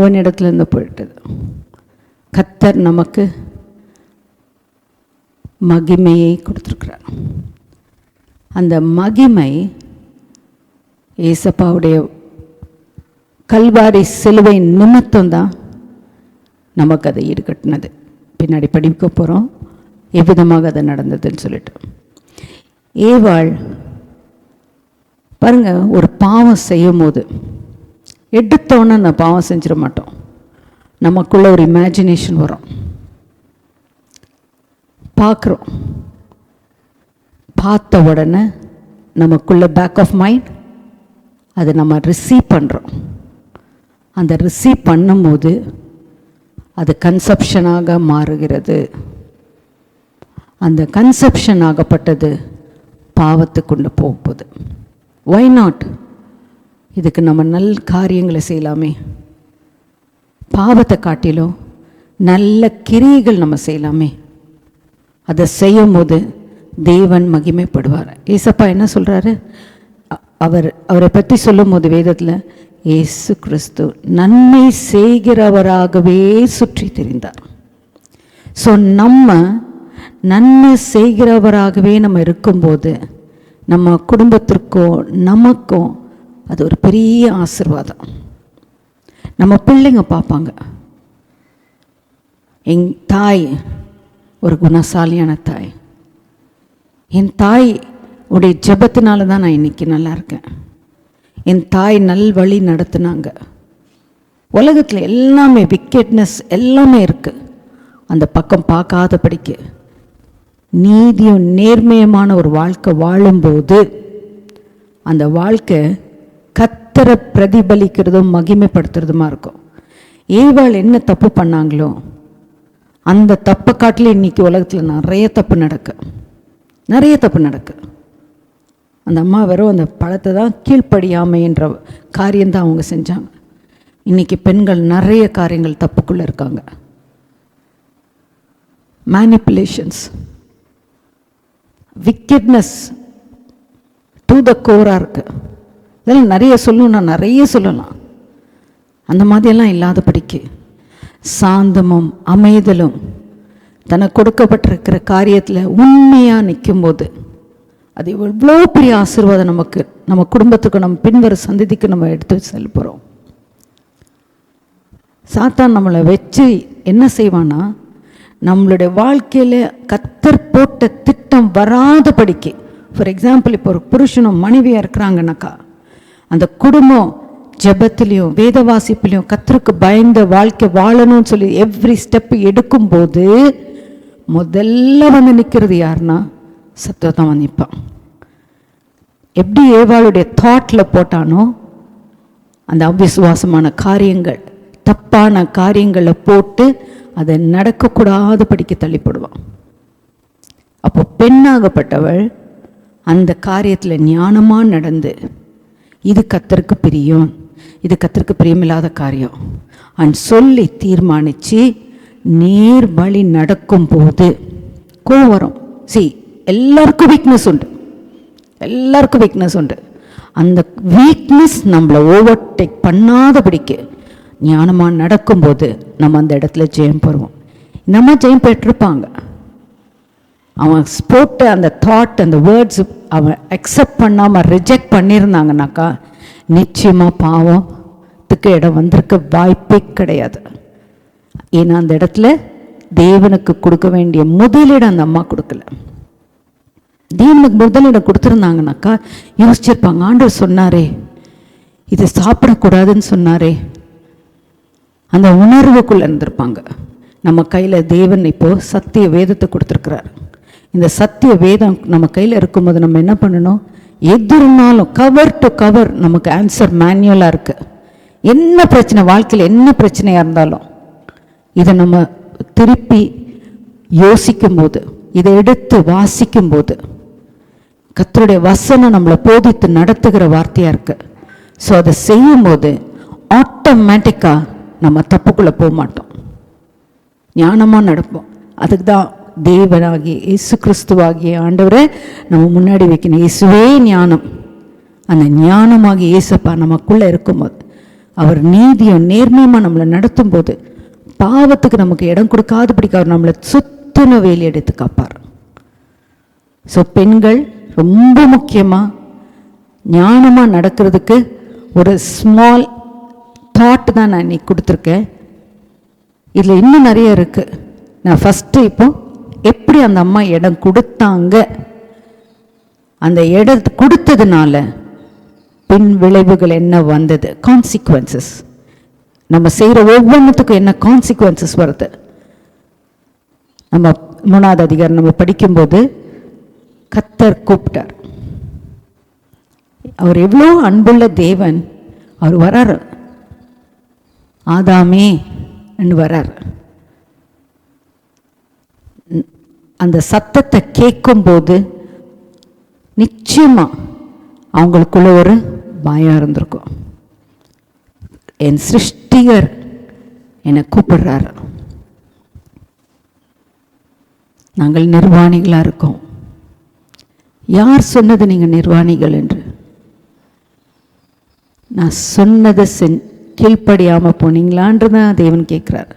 அவனிடத்துலேருந்து போயிட்டது. கத்தர் நமக்கு மகிமையை கொடுத்துருக்குறார். அந்த மகிமை ஏசப்பாவுடைய கல்வாரி சிலுவை நிமித்தம் தான் நமக்கு அதை ஈடுகட்டினது பின்னாடி படிக்க போகிறோம் எவ்விதமாக அது நடந்ததுன்னு சொல்லிட்டு. ஏவாள் பாருங்க ஒரு பாவம் செய்யும் போது எடுத்தோன்னு அந்த பாவம் செஞ்சிட மாட்டோம். நமக்குள்ளே ஒரு இமேஜினேஷன் வரும். பார்க்குறோம். பார்த்த உடனே நமக்குள்ளே பேக் ஆஃப் மைண்ட் அதை நம்ம ரிசீவ் பண்ணுறோம் அந்த ரிசீவ் பண்ணும்போது அது கன்செப்ஷனாக மாறுகிறது. அந்த கன்செப்ஷன் ஆகப்பட்டது பாவத்துக்கு கொண்டு போகுது ஒய் நாட் இதுக்கு நம்ம நல் காரியங்களை செய்யலாமே. பாவத்தை காட்டிலும் நல்ல கிரியைகள் நம்ம செய்யலாமே. அதை செய்யும் போது தேவன் மகிமைப்படுவார். ஏசப்பா என்ன சொல்கிறாரு அவர் அவரை பற்றி சொல்லும் போது வேதத்தில் ஏசு கிறிஸ்து நன்மை செய்கிறவராகவே சுற்றி தெரிந்தார். ஸோ நம்ம நன்மை செய்கிறவராகவே நம்ம இருக்கும்போது நம்ம குடும்பத்திற்கும் நமக்கும் அது ஒரு பெரிய ஆசிர்வாதம். நம்ம பிள்ளைங்க பார்ப்பாங்க. என் தாய் ஒரு குணசாலியான தாய். என் தாய் உடைய ஜபத்தினால தான் நான் இன்னைக்கு நல்லா இருக்கேன். என் தாய் நல் வழி நடத்துனாங்க. உலகத்தில் எல்லாமே விக்கெட்னஸ் எல்லாமே இருக்குது அந்த பக்கம் பார்க்காதபடிக்கு நீதியும் நேர்மையமான ஒரு வாழ்க்கை வாழும்போது அந்த வாழ்க்கை கர்த்தரை பிரதிபலிக்கிறதும் மகிமைப்படுத்துறதுமா இருக்கும். ஏவாள் என்ன தப்பு பண்ணாங்களோ அந்த தப்பை காட்டில் இன்னைக்கு உலகத்தில் நிறைய தப்பு நடக்கு. நிறைய தப்பு நடக்கு. அந்த அம்மா வெறும் அந்த பழத்தை தான் கீழ்ப்படியாமை என்ற காரியம்தான் அவங்க செஞ்சாங்க. இன்னைக்கு பெண்கள் நிறைய காரியங்கள் தப்புக்குள்ளே இருக்காங்க. மேனிப்புலேஷன்ஸ் விக்கெட்னஸ் டூ த கோராக இருக்குது இதெல்லாம் நிறைய சொல்லணும்னா நிறைய சொல்லலாம். அந்த மாதிரியெல்லாம் இல்லாதபடிக்கு சாந்தமும் அமைதலும் தனக்கு கொடுக்கப்பட்டிருக்கிற காரியத்தில் உண்மையாக நிற்கும்போது அது எவ்வளோ பெரிய ஆசீர்வாதம் நமக்கு நம்ம குடும்பத்துக்கு நம்ம பின்வர சந்ததிக்கு நம்ம எடுத்து செல்ல போகிறோம் சாத்தான் நம்மளை வச்சு என்ன செய்வான்னா நம்மளுடைய வாழ்க்கையில் கத்தர் போட்ட திட்டம் வராதபடிக்கு ஃபார் எக்ஸாம்பிள் இப்போ ஒரு புருஷனும் மனைவியாக இருக்கிறாங்கனாக்கா அந்த குடும்பம் ஜபத்திலையும் வேத வாசிப்புலையும் கத்தருக்கு பயந்த வாழ்க்கை வாழணும்னு சொல்லி எவ்ரி ஸ்டெப் எடுக்கும்போது முதல்ல வந்து நிற்கிறது யாருன்னா சத்தத்தான் வந்து நிற்பான் எப்படி ஏவாளுடைய தாட்டில் போட்டானோ அந்த அவிசுவாசமான காரியங்கள் தப்பான காரியங்களை போட்டு அதை நடக்கக்கூடாதபடிக்கு தள்ளிப்படுவான். அப்போ பெண்ணாகப்பட்டவள் அந்த காரியத்தில் ஞானமாக நடந்து இது கத்தருக்கு பிரியம். இது கத்தருக்கு பிரியமில்லாத காரியம். அண்ட் சொல்லி தீர்மானித்து நேர் வழி நடக்கும்போது கோவம் சி எல்லாருக்கும் வீக்னஸ் உண்டு. எல்லாருக்கும் வீக்னஸ் உண்டு. அந்த வீக்னஸ் நம்மளை ஓவர்டேக் பண்ணாதபடிக்கு ஞானமாக நடக்கும்போது நம்ம அந்த இடத்துல ஜெயம் பெறுவோம். நம்ம ஜெயம் பெற்றிருப்பாங்க. அவன் போட்ட அந்த தாட் அந்த வேர்ட்ஸ் அவன் அக்செப்ட் பண்ணாமல் ரிஜெக்ட் பண்ணியிருந்தாங்கனாக்கா நிச்சயமாக பாவத்துக்கு இடம் வந்திருக்க வாய்ப்பே கிடையாது. ஏன்னா அந்த இடத்துல தேவனுக்கு கொடுக்க வேண்டிய முதலிடம் அந்த அம்மா கொடுக்கல. தேவனுக்கு முதலிடம் கொடுத்துருந்தாங்கனாக்கா யோசிச்சிருப்பாங்க ஆண்டவர் சொன்னாரே இது சாப்பிடக்கூடாதுன்னு சொன்னாரே. அந்த உணர்வுக்குள்ளே இருந்திருப்பாங்க. நம்ம கையில் தேவன் இப்போது சத்திய வேதத்தை கொடுத்துருக்கிறார். இந்த சத்திய வேதம் நம்ம கையில் இருக்கும்போது நம்ம என்ன பண்ணணும்? எது இருந்தாலும் கவர் டு கவர் நமக்கு ஆன்சர் மேனுவலாக இருக்குது என்ன பிரச்சனை? வாழ்க்கையில் என்ன பிரச்சனையாக இருந்தாலும் இதை நம்ம திருப்பி யோசிக்கும்போது இதை எடுத்து வாசிக்கும்போது கத்தருடைய வசனம் நம்மளை போதித்து நடத்துகிற வார்த்தையாக இருக்குது ஸோ அதை செய்யும்போது ஆட்டோமேட்டிக்காக நம்ம தப்புக்குள்ளே போக மாட்டோம். ஞானமாக நடப்போம். அதுக்கு தான் தேவனாகி இயேசு கிறிஸ்துவாகிய ஆண்டவரை நம்ம முன்னாடி வைக்கணும் இயேசுவே ஞானம். அந்த ஞானமாகி இயேசப்பா நமக்குள்ளே இருக்கும்போது அவர் நீதியும் நேர்மையுமாக நம்மளை நடத்தும் போது பாவத்துக்கு நமக்கு இடம் கொடுக்காதபடிக்கு அவர் நம்மளை சுத்தின வேலி எடுத்து காப்பார். ஸோ பெண்கள் ரொம்ப முக்கியமாக ஞானமாக நடக்கிறதுக்கு ஒரு ஸ்மால் தாட் தான் நான் இன்னைக்கு கொடுத்துருக்கேன். இதில் இன்னும் நிறைய இருக்குது நான் ஃபஸ்ட்டு இப்போது எப்படி அந்த அம்மா இடம் கொடுத்தாங்க? அந்த இடத்து கொடுத்ததுனால பின் விளைவுகள் என்ன வந்தது? கான்சிக்வன்சஸ் நம்ம செய்கிற ஒவ்வொன்றுத்துக்கும் என்ன கான்சிக்வன்சஸ் வருது? நம்ம மூணாவது அதிகாரம் நம்ம படிக்கும்போது கத்தர் கூப்பிட்டார். அவர் எவ்வளோ அன்புள்ள தேவன். அவர் வராரு. ஆதாமே என்று வரார் ந- அந்த சத்தத்தை கேட்கும்போது நிச்சயமாக அவங்களுக்குள்ள ஒரு பயம் இருந்திருக்கும். என் சிருஷ்டிகர் என்னை கூப்பிடுறாரு. நாங்கள் நிர்வாணிகளாக இருக்கோம். யார் சொன்னது நீங்கள் நிர்வாணிகள் என்று? நான் சொன்னதை செஞ் கீழ்ப்படியாமல் போனீங்களான்று தான் தேவன் கேட்குறாரு.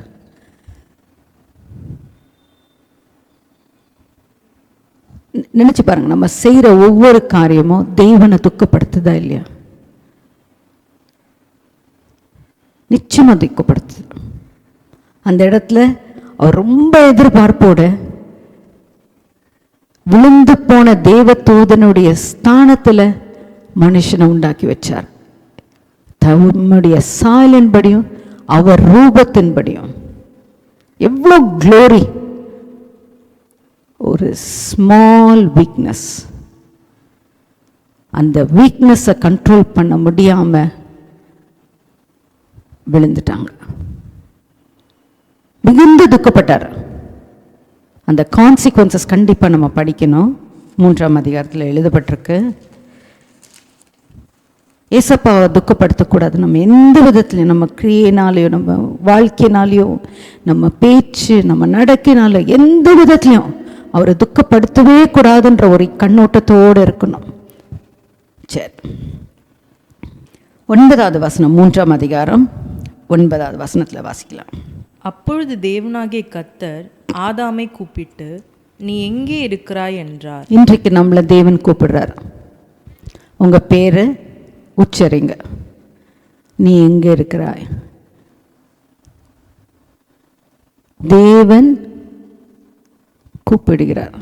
நினச்சி பாருங்க நம்ம செய்கிற ஒவ்வொரு காரியமும் தெய்வனை துக்கப்படுத்துதா இல்லையா? நிச்சயமாக துக்கப்படுத்துது. அந்த இடத்துல அவர் ரொம்ப எதிர்பார்ப்போட விழுந்து போன தேவ தூதனுடைய ஸ்தானத்தில் மனுஷனை உண்டாக்கி வச்சார். தம்முடைய சாயலின்படியும் அவர் ரூபத்தின்படியும். எவ்வளோ க்ளோரி ஒரு ஸ்மால் வீக்னஸ் அந்த வீக்னஸை கண்ட்ரோல் பண்ண முடியாமல் விழுந்துட்டாங்க. மிகுந்த துக்கப்பட்டார். அந்த கான்சிக்வன்சஸ் கண்டிப்பாக நம்ம படிக்கணும். மூன்றாம் அதிகாரத்தில் எழுதப்பட்டிருக்கு. ஏசப்பாவை துக்கப்படுத்தக்கூடாது. நம்ம எந்த விதத்துலையும் நம்ம கிரியைனாலேயோ நம்ம வாழ்க்கையினாலேயோ நம்ம பேச்சு நம்ம நடக்கினாலோ எந்த விதத்துலையும் அவரை துக்கப்படுத்தவே கூடாதுன்ற ஒரு கண்ணோட்டத்தோடு இருக்கணும். சரி. ஒன்பதாவது வசனம் மூன்றாம் அதிகாரம் ஒன்பதாவது வசனத்தில் வாசிக்கலாம். அப்பொழுது தேவனாகிய கத்தர் ஆதாமை கூப்பிட்டு நீ எங்கே இருக்கிறாய்? என்றார். இன்றைக்கு நம்மளை தேவன் கூப்பிடுறார். உங்க பேரு உச்சரிங்க. நீ எங்க இருக்கிறாய்? தேவன் கூப்பிடுகிறார்.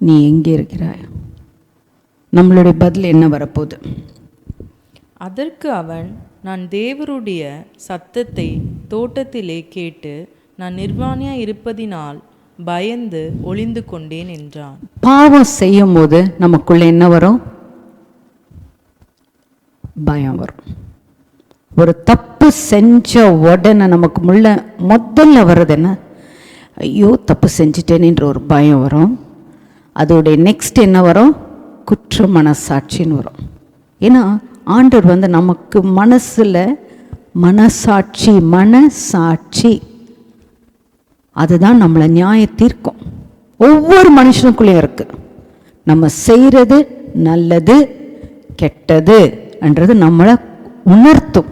நீ எங்கே இருக்கிறாய்? நம்மளுடைய பதில் என்ன வரப்போகுது? அதற்கு அவன் நான் தேவருடைய சத்தத்தை தோட்டத்திலே கேட்டு நான் நிர்வாணியா இருப்பதினால் பயந்து ஒளிந்து கொண்டேன் என்றான். பாவம் செய்யும் போது நமக்குள்ள என்ன வரும்? பயம் வரும். ஒரு தப்பு செஞ்ச உடனே நமக்கு முள்ள முதல்ல வர்றது என்ன? ஐயோ தப்பு செஞ்சிட்டேனேன்ற ஒரு பயம் வரும். அதோடைய நெக்ஸ்ட் என்ன வரும்? குற்ற மனசாட்சின்னு வரும். ஏன்னா ஆண்டவர் வந்து நமக்கு மனசில் மனசாட்சி மனசாட்சி. அதுதான் நம்மளை நியாய தீர்க்கும். ஒவ்வொரு மனுஷனுக்குள்ளேயும் இருக்குது நம்ம செய்கிறது நல்லது கெட்டது என்றது நம்மளை உணர்த்தும்.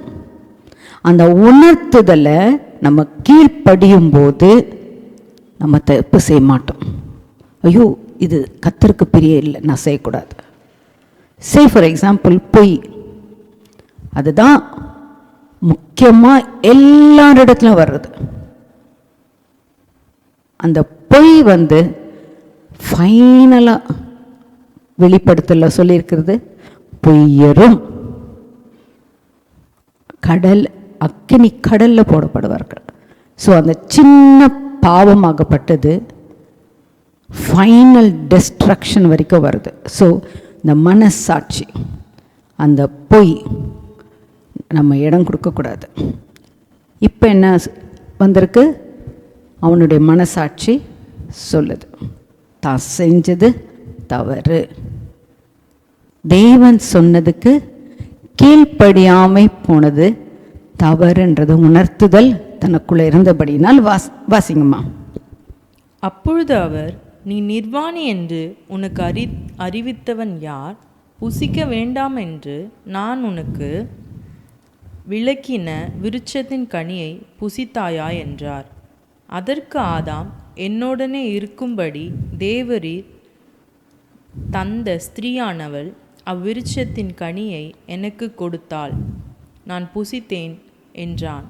அந்த உணர்த்துதலை நம்ம கீழ்ப்படியும் போது நம்ம தப்பு செய்ய மாட்டோம். ஐயோ இது கத்தருக்கு பிரிய இல்லை நான் செய்யக்கூடாது. சே ஃபார் எக்ஸாம்பிள் பொய். அதுதான் முக்கியமாக எல்லாரிடத்துலையும் வர்றது. அந்த பொய் வந்து ஃபைனலாக வெளிப்படுத்தல சொல்லியிருக்கிறது பொய்யரும் கடல் அக்கினி கடல்ல போடப்படுவார்கள். ஸோ அந்த சின்ன பாவமாகப்பட்டது. ஃபைனல் டெஸ்ட்ரக்ஷன் வரைக்கும் வருது. ஸோ இந்த மனசாட்சி அந்த பொய் நம்ம இடம் கொடுக்கக்கூடாது. இப்போ என்ன வந்திருக்கு? அவனுடைய மனசாட்சி சொல்லுது. தான் செஞ்சது தவறு. தேவன் சொன்னதுக்கு கீழ்ப்படியாமை போனது தவறுன்றது உணர்த்துதல். தனக்குள்ளே இருந்தபடியினால் வாஸ் வாசிங்கம்மா. அப்பொழுது அவர் நீ நிர்வாணி என்று உனக்கு அறி அறிவித்தவன் யார்? புசிக்க வேண்டாம் என்று நான் உனக்கு விளக்கின விருட்சத்தின் கனியை புசித்தாயா? என்றார். அதற்கு ஆதாம் என்னுடனே இருக்கும்படி தேவரீர் தந்த ஸ்திரீயானவள் அவ்விருட்சத்தின் கனியை எனக்கு கொடுத்தாள். நான் புசித்தேன் என்றான்.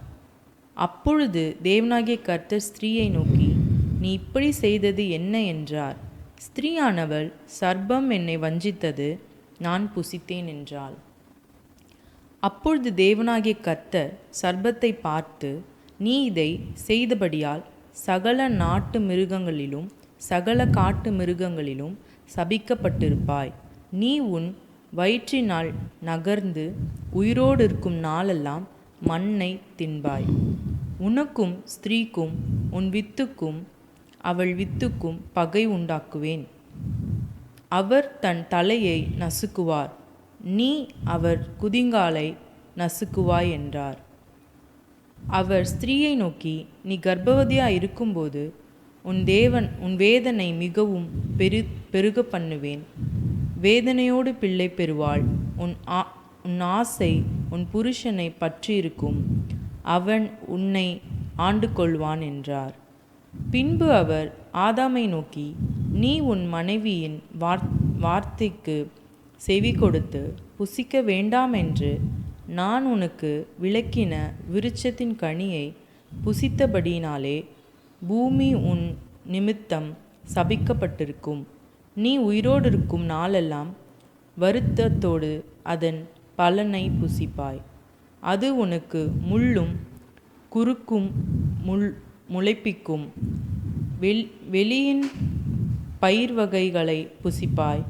அப்பொழுது தேவனாகிய கர்த்தர் ஸ்திரீயை நோக்கி நீ இப்படி செய்தது என்ன என்றார்? ஸ்திரீயானவள் சர்ப்பம் என்னை வஞ்சித்தது நான் புசித்தேன் என்றாள். அப்பொழுது தேவனாகிய கர்த்தர் சர்ப்பத்தை பார்த்து நீ இதை செய்தபடியால் சகல நாட்டு மிருகங்களிலும் சகல காட்டு மிருகங்களிலும் சபிக்கப்பட்டிருப்பாய். நீ உன் வயிற்றினால் நகர்ந்து உயிரோடு இருக்கும் நாளெல்லாம் மண்ணை தின்பாய். உனக்கும் ஸ்திரீக்கும் உன் வித்துக்கும் அவள் வித்துக்கும் பகை உண்டாக்குவேன். அவர் தன் தலையை நசுக்குவார். நீ அவர் குதிங்காலை நசுக்குவாய் என்றார். அவர் ஸ்திரீயை நோக்கி நீ கர்ப்பவதியாக இருக்கும்போது உன் தேவன் உன் வேதனை மிகவும் பெரு பெருக பண்ணுவேன். வேதனையோடு பிள்ளை பெறுவாள். உன் ஆ உன் ஆசை உன் புருஷனை பற்றியிருக்கும். அவன் உன்னை ஆண்டு கொள்வான் என்றார். பின்பு அவர் ஆதாமை நோக்கி நீ உன் மனைவியின் வார் வார்த்தைக்கு செவி கொடுத்து புசிக்க வேண்டாம் என்று நான் உனக்கு விளக்கின விருட்சத்தின் கனியை புசித்தபடியினாலே பூமி உன் நிமித்தம் சபிக்கப்பட்டிருக்கும். நீ உயிரோடு இருக்கும் நாளெல்லாம் வருத்தத்தோடு அதன் பலனை புசிப்பாய். அது உனக்கு முள்ளும் குறுக்கும் முள் முளைப்பிக்கும். வெள் வெளியின் பயிர் வகைகளை புசிப்பாய்.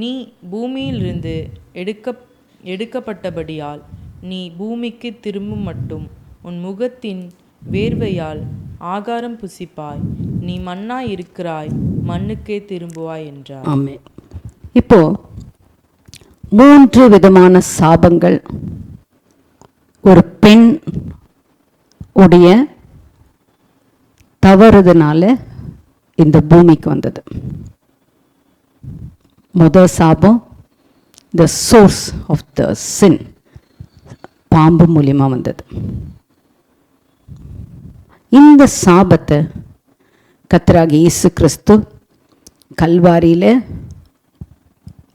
நீ பூமியிலிருந்து எடுக்க எடுக்கப்பட்டபடியால் நீ பூமிக்கு திரும்பும் மட்டும் உன் முகத்தின் வேர்வையால் ஆகாரம் புசிப்பாய். நீ மண்ணாய் இருக்கிறாய் மண்ணுக்கே திரும்புவாய் என்றார். ஆமே இப்போ மூன்று விதமான சாபங்கள். பெண் உடைய தவறுதனால இந்த பூமிக்கு வந்தது. முத சாபம் த சோர்ஸ் ஆஃப் த சின் பாம்பு மூலியமாக வந்தது. இந்த சாபத்தை கத்தராகி இயேசு கிறிஸ்து கல்வாரியில்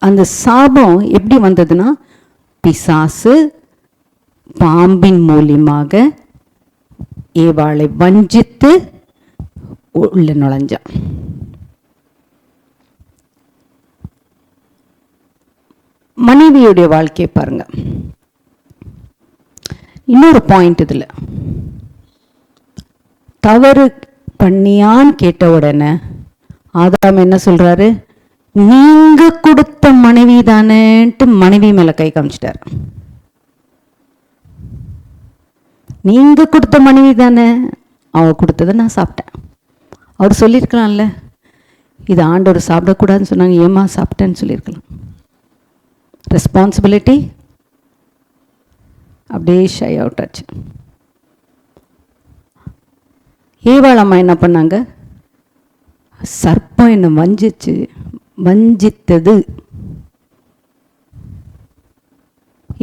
அந்த சாபம் எப்படி வந்ததுன்னா பிசாசு பாம்பின் மூலியமாக ஏவாளை வஞ்சித்து உள்ள நுழைஞ்சான். மனைவியுடைய வாழ்க்கையை பாருங்க. இன்னொரு பாயிண்ட் இதுல. தவறு பண்ணியான்னு கேட்ட உடனே ஆதாம் என்ன சொல்றாரு? நீங்க கொடுத்த மனைவி தானேன்ட்டு மனைவி மேல கை காமிச்சிட்டாரு. நீங்கள் கொடுத்த மனைவி தானே? அவ கொடுத்ததை நான் சாப்பிட்டேன். அவர் சொல்லியிருக்கலாம்ல இது ஆண்டவர் சாப்பிடக்கூடாதுன்னு சொன்னாங்க ஏமா சாப்பிட்டேன்னு சொல்லியிருக்கலாம். ரெஸ்பான்சிபிலிட்டி அப்படியே ஷை அவுட் ஆச்சு ஏவாள் அம்மா என்ன பண்ணாங்க? சர்ப்பம் என்னை வஞ்சிச்சு வஞ்சித்தது.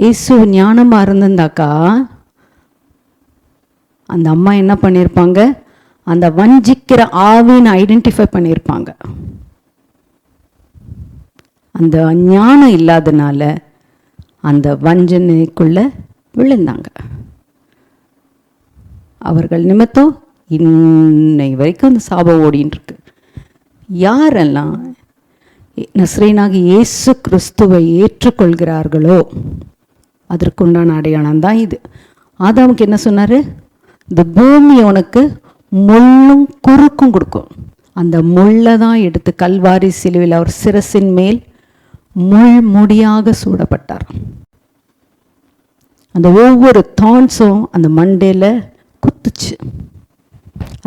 இயேசு ஞானமாக இருந்திருந்தாக்கா அந்த அம்மா என்ன பண்ணியிருப்பாங்க அந்த வஞ்சிக்கிற ஆவின்னு ஐடென்டிஃபை பண்ணியிருப்பாங்க அந்த ஞானம் இல்லாதனால அந்த வஞ்சனைக்குள்ள விழுந்தாங்க. அவர்கள் நிமித்தம் இன்னை வரைக்கும் அந்த சாபம் ஓடின்னு இருக்கு யாரெல்லாம் நஸ்ரீனாக இயேசு கிறிஸ்துவை ஏற்றுக்கொள்கிறார்களோ அதற்குண்டான அடையாளம் தான் இது. ஆதாமுக்கு என்ன சொன்னார்? இந்த பூமி உனக்கு முள்ளும் குறுக்கும் கொடுக்கும். அந்த முள்ளை தான் எடுத்து கல்வாரி சிலுவில் அவர் சிரசின் மேல் முள் முடியாக சூடப்பட்டார். அந்த ஒவ்வொரு தான்ஸும் அந்த மண்டையில் குத்துச்சு.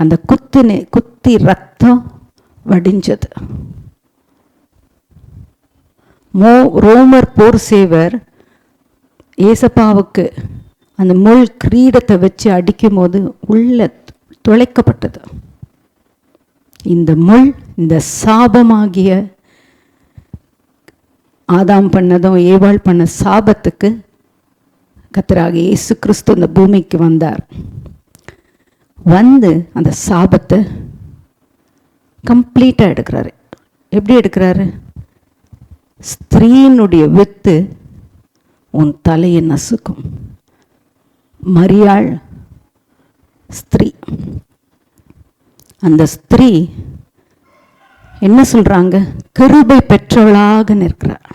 அந்த குத்தினே குத்தி ரத்தம் வடிஞ்சது. மோ ரோமர் போர் சேவர் ஏசப்பாவுக்கு அந்த முள் கிரீடத்தை வச்சு அடிக்கும்போது உள்ள துளைக்கப்பட்டது. இந்த முள் இந்த சாபமாகிய ஆதாம் பண்ணதும் ஏவாள் பண்ண சாபத்துக்கு கத்தராக இயேசு கிறிஸ்து இந்த பூமிக்கு வந்தார். வந்து அந்த சாபத்தை கம்ப்ளீட்டாக எடுக்கிறாரு. எப்படி எடுக்கிறாரு? ஸ்திரீனுடைய வித்து உன் தலையை நசுக்கும். மரியாள் ஸ்திரீ. அந்த ஸ்திரீ என்ன சொல்றாங்க? கிருபை பெற்றவளாக நிற்கிறார்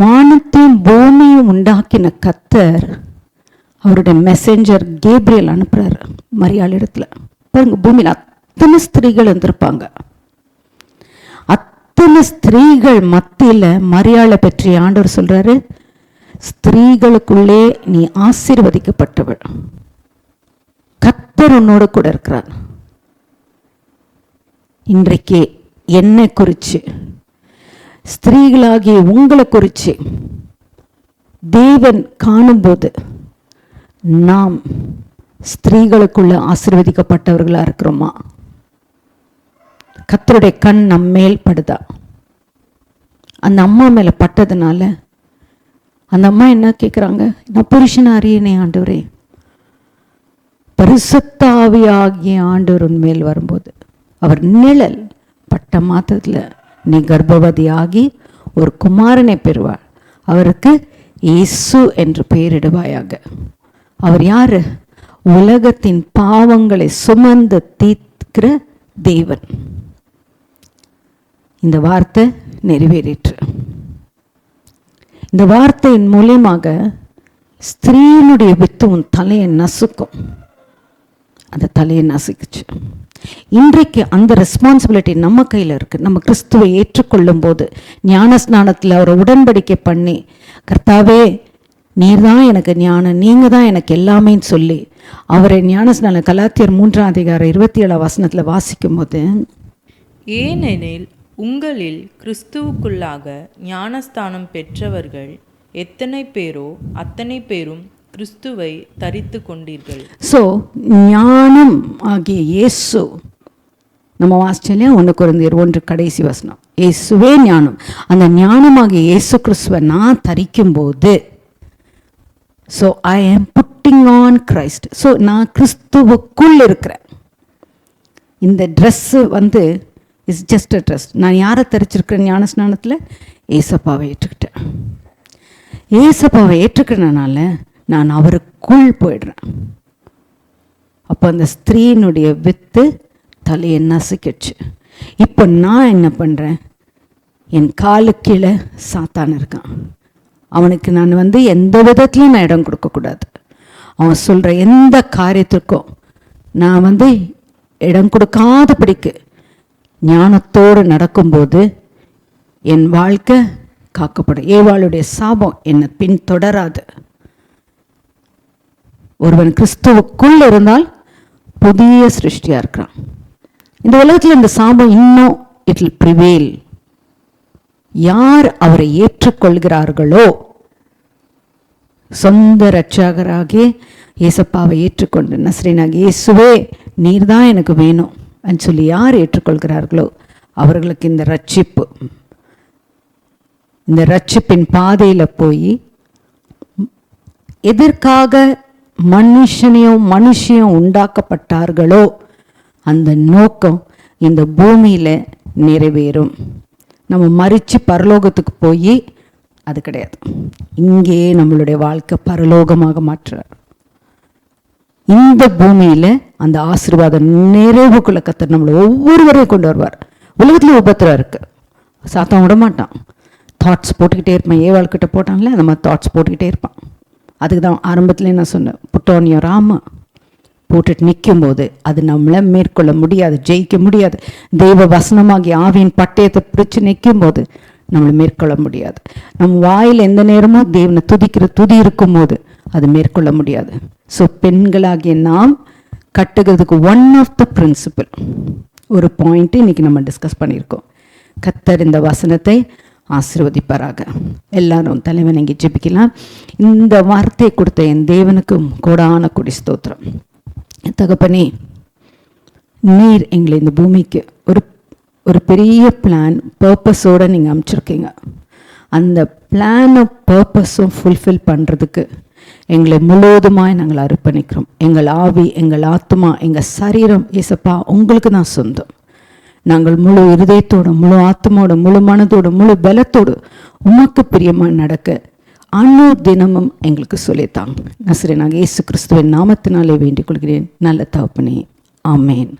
வானத்தையும் பூமியும் உண்டாக்கின கத்தர் அவருடைய மெசேஞ்சர் கேப்ரியல் அனுப்புறாரு மரியாள் இடத்துல. பாருங்க பூமியில் அத்தனை ஸ்திரீகள் இருந்திருப்பாங்க. அத்தனை ஸ்திரீகள் மத்தியில மரியாளை பற்றி ஆண்டவர் சொல்றாரு. ஸ்திரீகளுக்குள்ளே நீ ஆசீர்வதிக்கப்பட்டவள். கத்தர் உன்னோட கூட இருக்கிறார். இன்றைக்கு என்னை குறித்து ஸ்திரீகளாகிய உங்களை குறித்து தேவன் காணும்போது நாம் ஸ்திரீகளுக்குள்ள ஆசிர்வதிக்கப்பட்டவர்களாக இருக்கிறோமா? கத்தருடைய கண் நம்மேல் படுதா? அந்த அம்மா மேலே பட்டதுனால அந்த அம்மா என்ன கேட்குறாங்க நான் புருஷனை அறியனே ஆண்டவரே. பரிசுத்தாவியாகிய ஆண்டவர் உன் மேல் வரும்போது அவர் நிழல் பட்ட மாத்திரத்தில் நீ கர்ப்பவதியாகி ஒரு குமாரனை பெறுவார். அவருக்கு இயேசு என்று பெயரிடுவாயாக. அவர் யாரு? உலகத்தின் பாவங்களை சுமந்து தீர்க்கிற தேவன். இந்த வார்த்தை நிறைவேறிற்று. இந்த வார்த்தையின் மூலியமாக ஸ்திரீனுடைய வித்து உன் தலையை நசுக்கும். அந்த தலையை நசுக்குச்சு. இன்றைக்கு அந்த ரெஸ்பான்சிபிலிட்டி நம்ம கையில் இருக்குது நம்ம கிறிஸ்துவை ஏற்றுக்கொள்ளும் போது ஞான ஸ்நானத்தில் அவரை உடன்படிக்கை பண்ணி கர்த்தாவே நீர் தான் எனக்கு ஞானம். நீங்கள் தான் எனக்கு எல்லாமே சொல்லி அவரை ஞானஸ்நான கலாத்தியர் மூன்றாம் அதிகாரம் இருபத்தி ஏழாம் வசனத்தில் வாசிக்கும் போது ஏனெனில் உங்களில் கிறிஸ்துவுக்குள்ளாக ஞானஸ்தானம் பெற்றவர்கள் எத்தனை பேரோ அத்தனை பேரும் கிறிஸ்துவை தரித்து கொண்டீர்கள். ஸோ ஞானம் ஆகிய இயேசு நம்ம வாசிச்சோம் ஒன்று குறைந்தர் ஒன்று கடைசி வசனம். இயேசுவே ஞானம். அந்த ஞானமாகிய இயேசு கிறிஸ்துவை நான் தரிக்கும் போது ஸோ ஐ ஆம் புட்டிங் ஆன் கிரைஸ்ட் ஸோ நான் கிறிஸ்துவுக்குள் இருக்கிறேன். இந்த ட்ரெஸ்ஸு வந்து இஸ் ஜஸ்ட் அ ட்ரஸ்ட் நான் யாரை தெரிச்சிருக்கிறேன் ஞான ஸ்நானத்தில் ஏசப்பாவை ஏற்றுக்கிட்டேன். ஏசப்பாவை ஏற்றுக்கிறனால நான் அவருக்குள் போயிடுறேன். அப்போ அந்த ஸ்திரீனுடைய வித்து தலையை நசுக்கிடுச்சு. இப்போ நான் என்ன பண்ணுறேன் என் காலு கீழே சாத்தான் இருக்கான். அவனுக்கு நான் வந்து எந்த விதத்துலையும் நான் இடம் கொடுக்கக்கூடாது அவன் சொல்கிற எந்த காரியத்திற்கும் நான் வந்து இடம் கொடுக்காத கொடுக்காதபடிக்கு ஞானத்தோடு நடக்கும்போது என் வாழ்க்கை காக்கப்படும். ஏவாளுடைய சாபம் என்னை பின்தொடராது. ஒருவன் கிறிஸ்துவுக்குள் இருந்தால் புதிய சிருஷ்டியாக இருக்கிறான். இந்த உலகத்தில் இந்த சாபம் இன்னும் இட் ப்ரிவேல். யார் அவரை ஏற்றுக்கொள்கிறார்களோ? சொந்த ரட்சகராகி ஏசப்பாவை ஏற்றுக்கொண்டு நஸ்ரீனாகி இயேசுவே நீர் தான் எனக்கு வேணும். சொல்லி யார் ஏற்றுக்கொள்கிறார்களோ அவர்களுக்கு இந்த ரட்சிப்பு இந்த ரட்சிப்பின் பாதையில் போய் எதற்காக மனுஷனையும் மனுஷியும் உண்டாக்கப்பட்டார்களோ அந்த நோக்கம் இந்த பூமியில் நிறைவேறும். நம்ம மறித்து பரலோகத்துக்கு போய் அது கிடையாது. இங்கே நம்மளுடைய வாழ்க்கை பரலோகமாக மாற்றுறார். இந்த பூமியில அந்த ஆசீர்வாத நிறைவுக்குள்ள கத்தர் நம்மளை ஒவ்வொருவரையும் கொண்டு வருவார். உலகத்துல உபத்திரம் இருக்கு. சாத்தம் விட மாட்டான். தாட்ஸ் போட்டுக்கிட்டே இருப்பான். ஏவாள்கிட்ட போட்டாங்களே அந்த மாதிரி தாட்ஸ் போட்டுக்கிட்டே இருப்பான். அதுக்கு தான் ஆரம்பத்துலேயே நான் சொன்னேன் புட்டோனியோ ராம போட்டுட்டு நிற்கும் போது அது நம்மளை மேற்கொள்ள முடியாது ஜெயிக்க முடியாது. தெய்வ வசனமாகி ஆவியின் பட்டயத்தை பிடிச்சு நிற்கும்போது நம்மளை மேற்கொள்ள முடியாது. நம்ம வாயில் எந்த நேரமும் தேவனை துதிக்கிற துதி இருக்கும்போது அது மேற்கொள்ள முடியாது. ஸோ பெண்களாகிய நாம் கட்டுகிறதுக்கு ஒன் ஆஃப் த பிரின்சிபல் ஒரு பாயிண்ட் இன்னைக்கு நம்ம டிஸ்கஸ் பண்ணியிருக்கோம். கத்தர் இந்த வசனத்தை ஆசிர்வதிப்பாராக. எல்லாரும் தலைவன் இங்கே ஜெபிக்கலாம். இந்த வார்த்தை கொடுத்த என் தேவனுக்கும் கோடான கொடி ஸ்தோத்திரம். தகப்பனே நீர் எங்களை இந்த பூமிக்கு ஒரு ஒரு பெரிய பிளான் பர்பஸோடு நீங்கள் அமைச்சிருக்கீங்க. அந்த பிளானும் பர்பஸும் ஃபுல்ஃபில் பண்ணுறதுக்கு எங்களை முழுவதுமாய் நாங்கள் அர்ப்பணிக்கிறோம். எங்கள் ஆவி எங்கள் ஆத்மா எங்கள் சரீரம் ஏசப்பா உங்களுக்கு தான் சொந்தம். நாங்கள் முழு இருதயத்தோடு முழு ஆத்மாவோட முழு மனதோடு முழு பலத்தோடு உமக்கு பிரியமாக நடக்க அன்னூர் தினமும் எங்களுக்கு சொல்லித்தாங்க நசரே நாங்கள் இயேசு கிறிஸ்துவின் நாமத்தினாலே வேண்டிக் கொள்கிறேன். நல்ல தகப்பனே. ஆமேன்.